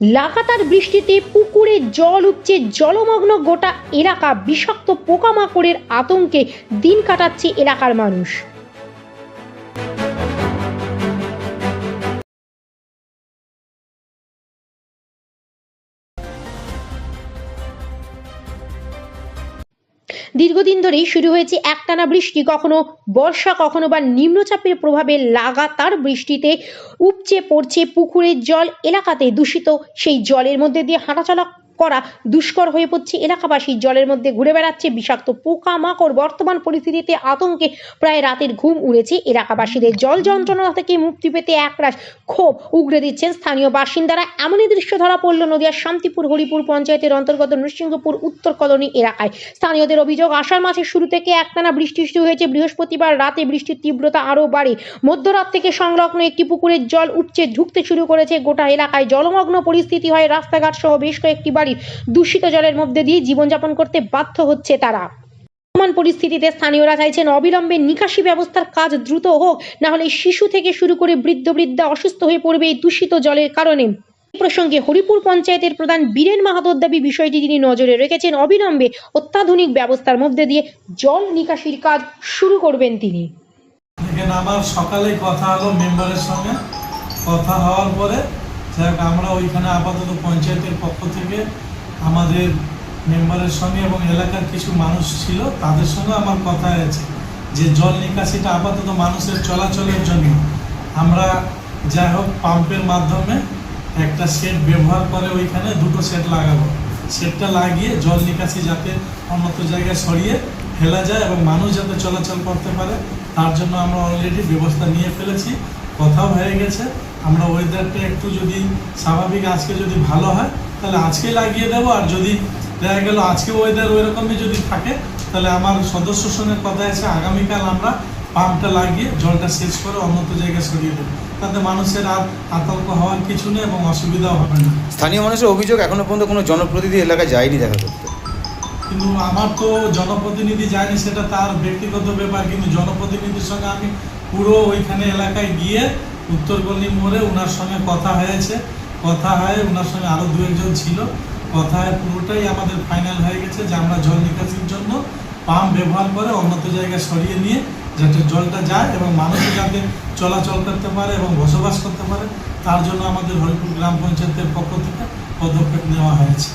লাগাতার বৃষ্টিতে পুকুরে জল উপচে জলমগ্ন গোটা এলাকা বিষাক্ত পোকামাকড়ের আতঙ্কে দিন কাটাচ্ছে এলাকার মানুষ। দীর্ঘদিন ধরেই শুরু হয়েছে একটানা বৃষ্টি। কখনো বর্ষা, কখনো বা নিম্নচাপের প্রভাবে লাগাতার বৃষ্টিতে উপচে পড়ছে পুকুরের জল। এলাকাতে দূষিত সেই জলের মধ্যে দিয়ে হাঁটাচলা করা দুষ্কর হয়ে পড়ছে। এলাকাবাসী জলের মধ্যে ঘুরে বেড়াচ্ছে। বিষাক্ত পোকামাকড় বর্তমান পরিস্থিতিতে আতঙ্কে প্রায় রাতের ঘুম উড়েছে। এলাকাবাসীদের জল যন্ত্রণা থেকে মুক্তি পেতে একরাশ ক্ষোভ উগড়ে দিচ্ছেন স্থানীয় বাসিন্দারা। এমনই দৃশ্য ধরা পড়ল নদিয়ার শান্তিপুর হরিপুর পঞ্চায়েতের অন্তর্গত নৃসিংহপুর উত্তর কলোনি এলাকায়। স্থানীয়দের অভিযোগ, আষাঢ় মাসের শুরু থেকে একটানা বৃষ্টি শুরু হয়েছে। বৃহস্পতিবার রাতে বৃষ্টির তীব্রতা আরও বাড়ে। মধ্যরাত থেকে সংলগ্ন একটি পুকুরের জল উঠছে ঢুকতে শুরু করেছে। গোটা এলাকায় জলমগ্ন পরিস্থিতি হয়। রাস্তাঘাট সহ বেশ কয়েকটি বাড়ির দূষিত জলের মধ্যে দিয়ে জীবনযাপন করতে বাধ্য হচ্ছে তারা। বর্তমান পরিস্থিতিতে স্থানীয়রা চাইছেন অবিলম্বে নিকাশি ব্যবস্থার কাজ দ্রুত হোক, না হলে শিশু থেকে শুরু করে বৃদ্ধ বৃদ্ধা অসুস্থ হয়ে পড়বে এই দূষিত জলের কারণে। প্রসঙ্গে হরিপুর পঞ্চায়েতের প্রধান বীরেন মাহাতোর দাবি বিষয়টি তিনি নজরে রেখেছেন। অবিলম্বে অত্যাধুনিক ব্যবস্থার মধ্যে দিয়ে জল নিকাশির কাজ শুরু করবেন তিনি। আমার সকালে কথা হলো মেম্বারের সঙ্গে। কথা হওয়ার পরে যাক আমরা ওইখানে আপাতত পঞ্চায়েতের পক্ষ থেকে আমাদের মেম্বারের সঙ্গে এবং এলাকার কিছু মানুষ ছিল, তাদের সঙ্গে আমার কথা আছে যে জল নিকাশিটা আপাতত মানুষের চলাচলের জন্য আমরা যাই হোক পাম্পের মাধ্যমে একটা সেট ব্যবহার করে ওইখানে দুটো সেট লাগাবো। সেটটা লাগিয়ে জল নিকাশি যাতে অন্যত্র জায়গায় সরিয়ে ফেলা যায় এবং মানুষ যাতে চলাচল করতে পারে, তার জন্য আমরা অলরেডি ব্যবস্থা নিয়ে ফেলেছি। কথাও হয়ে গেছে। আমরা ওয়েদারটা একটু যদি স্বাভাবিক আজকে যদি ভালো হয় তাহলে আজকে লাগিয়ে দেবো। আর যদি দেখা গেল আজকে ওয়েদার ওই রকমই যদি থাকে তাহলে আমার সদস্য সঙ্গে কথা আছে আগামীকাল আমরা পাম্পটা লাগিয়ে জলটা শেষ করে অন্যত্র জায়গায় সরিয়ে দেবো। তাতে মানুষের আর আতঙ্ক হওয়ার কিছু নেই এবং অসুবিধাও হবে না। স্থানীয় মানুষের অভিযোগ এখনও পর্যন্ত কোনো জনপ্রতিনিধি এলাকায় যায়নি দেখা করতে। কিন্তু আমার তো জনপ্রতিনিধি যায়নি সেটা তার ব্যক্তিগত ব্যাপার কিন্তু জনপ্রতিনিধির সঙ্গে আমি পুরো ওইখানে এলাকায় গিয়ে উত্তর গল্লি মোড়ে ওনার সঙ্গে কথা হয়েছে। কথা হয় ওনার সঙ্গে আরও দু একজন ছিল। কথা হয় পুরোটাই আমাদের ফাইনাল হয়ে গেছে যে আমরা জল নিকাশির জন্য পাম্প ব্যবহার করে অন্যত জায়গায় সরিয়ে নিয়ে যাতে জলটা যায় এবং মানুষ যাতে চলাচল করতে পারে এবং বসবাস করতে পারে, তার জন্য আমাদের হরিপুর গ্রাম পঞ্চায়েতের পক্ষ থেকে পদক্ষেপ নেওয়া হয়েছে।